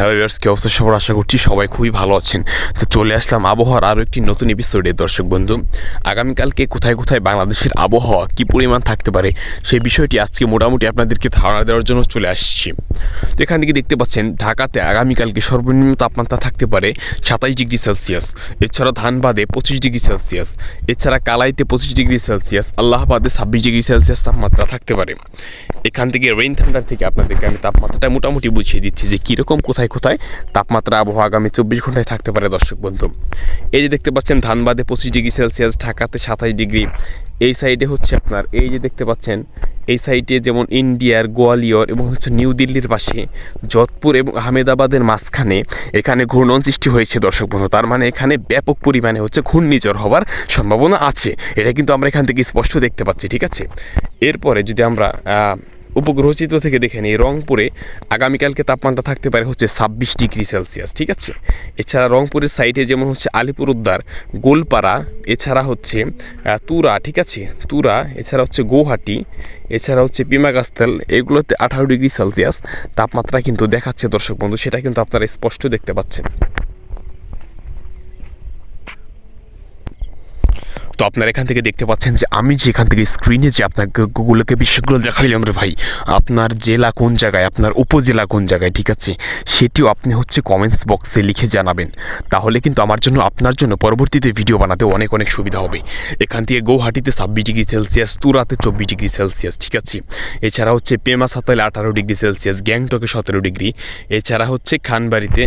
Hello viewers কি অবস্থা? সবার আশা করছি সবাই খুবই ভালো আছেন। তো চলে আসলাম আবহাওয়ার আরও একটি নতুন এপিসোডে দর্শক বন্ধু। আগামীকালকে কোথায় কোথায় বাংলাদেশের আবহাওয়া কী পরিমাণ থাকতে পারে সেই বিষয়টি আজকে মোটামুটি আপনাদেরকে ধারণা দেওয়ার জন্য চলে আসছি। তো এখান থেকে দেখতে পাচ্ছেন, ঢাকাতে আগামীকালকে সর্বনিম্ন তাপমাত্রা থাকতে পারে সাতাইশ ডিগ্রি সেলসিয়াস। এছাড়া ধানবাদে পঁচিশ ডিগ্রি সেলসিয়াস। এছাড়া কালাইতে পঁচিশ ডিগ্রি সেলসিয়াস। আল্লাহাবাদে ছাব্বিশ ডিগ্রি সেলসিয়াস তাপমাত্রা থাকতে পারে। এখান থেকে রেইন থান্ডার থেকে আপনাদেরকে আমি তাপমাত্রাটা মোটামুটি বুঝিয়ে দিচ্ছি যে কীরকম কোথায় কোথায়? তাপমাত্রা, আবহাওয়া আগামী চব্বিশ ঘন্টায় থাকতে পারে দর্শক বন্ধু। এই যে দেখতে পাচ্ছেন, ধানবাদে পঁচিশ ডিগ্রি সেলসিয়াস, ঢাকাতে সাতাশ ডিগ্রি। এই সাইডে হচ্ছে আপনার, এই যে দেখতে পাচ্ছেন, এই সাইডে যেমন ইন্ডিয়ার, গোয়ালিয়র এবং হচ্ছে নিউ দিল্লির পাশে, যোধপুর এবং আহমেদাবাদের মাঝখানে এখানে ঘূর্ণন সৃষ্টি হয়েছে দর্শক বন্ধু। তার মানে এখানে ব্যাপক পরিমাণে হচ্ছে ঘূর্ণিঝড় হওয়ার সম্ভাবনা আছে। এটা কিন্তু আমরা এখান থেকে স্পষ্ট দেখতে পাচ্ছি, ঠিক আছে? এরপরে যদি আমরা উপগ্রহ চিত্র থেকে দেখে নিই, রংপুরে আগামীকালকে তাপমাত্রা থাকতে পারে হচ্ছে ছাব্বিশ ডিগ্রি সেলসিয়াস, ঠিক আছে? এছাড়া রংপুরের সাইডে যেমন হচ্ছে আলিপুরউদ্দার গোলপাড়া, এছাড়া হচ্ছে তুরা, ঠিক আছে? তুরা, এছাড়া হচ্ছে গৌহাটি, এছাড়া হচ্ছে পিমাগাস্তাল এগুলোতে আঠারো ডিগ্রি সেলসিয়াস, তাপমাত্রা কিন্তু দেখাচ্ছে দর্শক বন্ধু, সেটা কিন্তু আপনারা স্পষ্ট দেখতে পাচ্ছেন। তো আপনারা এখান থেকে দেখতে পাচ্ছেন যে আমি যে এখান থেকে স্ক্রিনে যে আপনাকে গুগলকে বিষয়গুলো দেখাইলাম রে ভাই, আপনার জেলা কোন জায়গায়, আপনার উপজেলা কোন জায়গায়, ঠিক আছে? সেটিও আপনি হচ্ছে কমেন্টস বক্সে লিখে জানাবেন। তাহলে কিন্তু আমার জন্য, আপনার জন্য পরবর্তীতে ভিডিও বানাতে অনেক অনেক সুবিধা হবে। এখান থেকে গৌহাটিতে ছাব্বিশ ডিগ্রি সেলসিয়াস, তুরাতে চব্বিশ ডিগ্রি সেলসিয়াস, ঠিক আছে? এছাড়া হচ্ছে পেমা সাতাইলে আঠারো ডিগ্রি সেলসিয়াস, গ্যাংটকে সতেরো ডিগ্রি। এছাড়া হচ্ছে খানবাড়িতে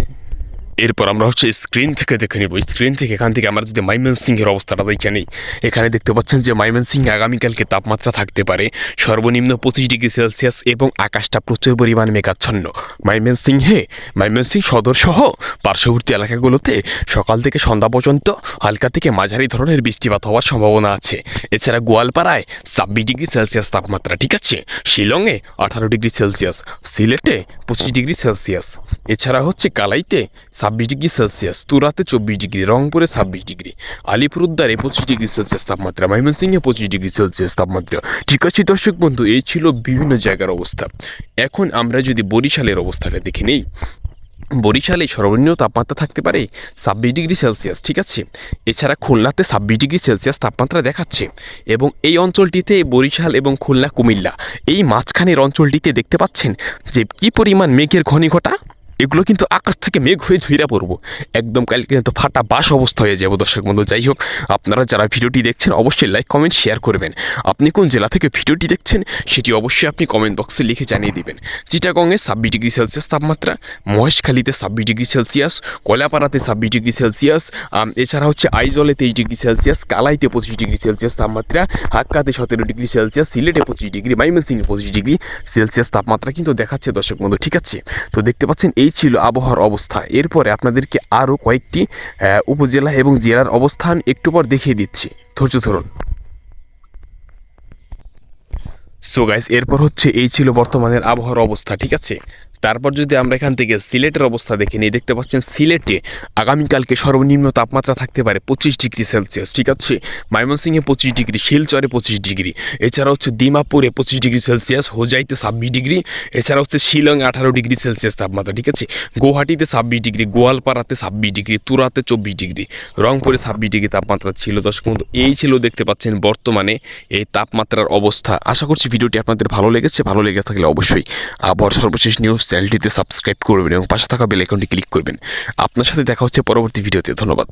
এরপর আমরা হচ্ছে স্ক্রিন থেকে দেখে নেব। স্ক্রিন থেকে এখান থেকে আমরা যদি মাইমেন সিংহের অবস্থাটা দেখে নিই এখানে দেখতে পাচ্ছেন যে মাইমেন সিং আগামীকালকে তাপমাত্রা থাকতে পারে। সর্বনিম্ন পঁচিশ ডিগ্রি সেলসিয়াস এবং আকাশটা প্রচুর পরিমাণ মেঘাচ্ছন্ন। মাইমেন সিংহে মাইমেন সিং সদর সহ পার্শ্ববর্তী এলাকাগুলোতে সকাল থেকে সন্ধ্যা পর্যন্ত হালকা থেকে মাঝারি ধরনের বৃষ্টিপাত হওয়ার সম্ভাবনা আছে। এছাড়া গোয়ালপাড়ায় ছাব্বিশ ডিগ্রি সেলসিয়াস তাপমাত্রা, ঠিক আছে? শিলংয়ে আঠারো ডিগ্রি সেলসিয়াস, সিলেটে পঁচিশ ডিগ্রি সেলসিয়াস। এছাড়া হচ্ছে কালাইতে ছাব্বিশ ডিগ্রি সেলসিয়াস, তুরাতে চব্বিশ ডিগ্রি, রংপুরে ছাব্বিশ ডিগ্রি আলিপুরুদ্দারে পঁচিশ ডিগ্রি সেলসিয়াস তাপমাত্রা, ময়মনসিংহে পঁচিশ ডিগ্রি সেলসিয়াস তাপমাত্রা। ঠিক আছে দর্শক বন্ধু, এই ছিল বিভিন্ন জায়গার অবস্থা। এখন আমরা যদি বরিশালের অবস্থাটা দেখে নেই, বরিশালে সর্বনিম্ন তাপমাত্রা থাকতে পারে ছাব্বিশ ডিগ্রি সেলসিয়াস, ঠিক আছে? এছাড়া খুলনাতে ছাব্বিশ ডিগ্রি সেলসিয়াস তাপমাত্রা দেখাচ্ছে। এবং এই অঞ্চলটিতে বরিশাল এবং খুলনা, কুমিল্লা, এই মাঝখানের অঞ্চলটিতে দেখতে পাচ্ছেন যে কি পরিমাণ মেঘের ঘনীঘটা এগুলো কিন্তু আকাশ থেকে মেঘ হয়ে ঝুইরা পড়ব। একদম কালকে কিন্তু ফাটা বাস অবস্থা হয়ে যাব দর্শক বন্ধু। যাই হোক, আপনারা যারা ভিডিওটি দেখছেন, অবশ্যই লাইক, কমেন্ট, শেয়ার করবেন। আপনি কোন জেলা থেকে ভিডিওটি দেখছেন, সেটি অবশ্যই আপনি কমেন্ট বক্সে লিখে জানিয়ে দিবেন। চিটাগংয়ে ছাব্বিশ ডিগ্রি সেলসিয়াস তাপমাত্রা, মহেশখালীতে ছাব্বিশ ডিগ্রি সেলসিয়াস কয়লাপাড়াতে ছাব্বিশ ডিগ্রি সেলসিয়াস এছাড়া হচ্ছে আইজলে তেইশ ডিগ্রি সেলসিয়াস, কালাইতে পঁচিশ ডিগ্রি সেলসিয়াস তাপমাত্রা, হাক্কাতে সতেরো ডিগ্রি সেলসিয়াস, সিলেটে পঁচিশ ডিগ্রি মাইমেন্সিংয়ে পঁচিশ ডিগ্রি সেলসিয়াস তাপমাত্রা কিন্তু দেখাচ্ছে দর্শক বন্ধু। ঠিক আছে? তো দেখতে পাচ্ছেন, এই ছিল আবহাওয়ার অবস্থা। এরপরে আপনাদেরকে আরও কয়েকটি উপজেলা এবং জেলার অবস্থান একটু পর দেখিয়ে দিচ্ছি। ধৈর্য ধরুন। সো গাইস এরপর হচ্ছে এই ছিল বর্তমানের আবহাওয়ার অবস্থা, ঠিক আছে? তারপর যদি আমরা এখান থেকে সিলেটের অবস্থা দেখে নিই, দেখতে পাচ্ছেন সিলেটে আগামীকালকে সর্বনিম্ন তাপমাত্রা থাকতে পারে পঁচিশ ডিগ্রি সেলসিয়াস, ঠিক আছে? ময়মনসিংহে পঁচিশ ডিগ্রি, শিলচরে পঁচিশ ডিগ্রি, এছাড়া হচ্ছে দিমাপুরে পঁচিশ ডিগ্রি সেলসিয়াস, হোজাইতে ছাব্বিশ ডিগ্রি, এছাড়া হচ্ছে শিলং আঠারো ডিগ্রি সেলসিয়াস তাপমাত্রা, ঠিক আছে? গুয়াহাটিতে ছাব্বিশ ডিগ্রি, গোয়ালপাড়াতে ছাব্বিশ ডিগ্রি, তুরাতে চব্বিশ ডিগ্রি, রংপুরে ছাব্বিশ ডিগ্রি তাপমাত্রা ছিল দর্শক বন্ধু এই ছিল দেখতে পাচ্ছেন বর্তমানে এই তাপমাত্রার অবস্থা। আশা করছি ভিডিওটি আপনাদের ভালো লেগেছে, ভালো লেগে থাকলে অবশ্যই আবার সর্বশেষ নিউজ চ্যানেলটিতে সাবস্ক্রাইব করবেন এবং পাশে থাকা বেল আইকনটি ক্লিক করবেন। আপনার সাথে দেখা হচ্ছে পরবর্তী ভিডিওতে, ধন্যবাদ।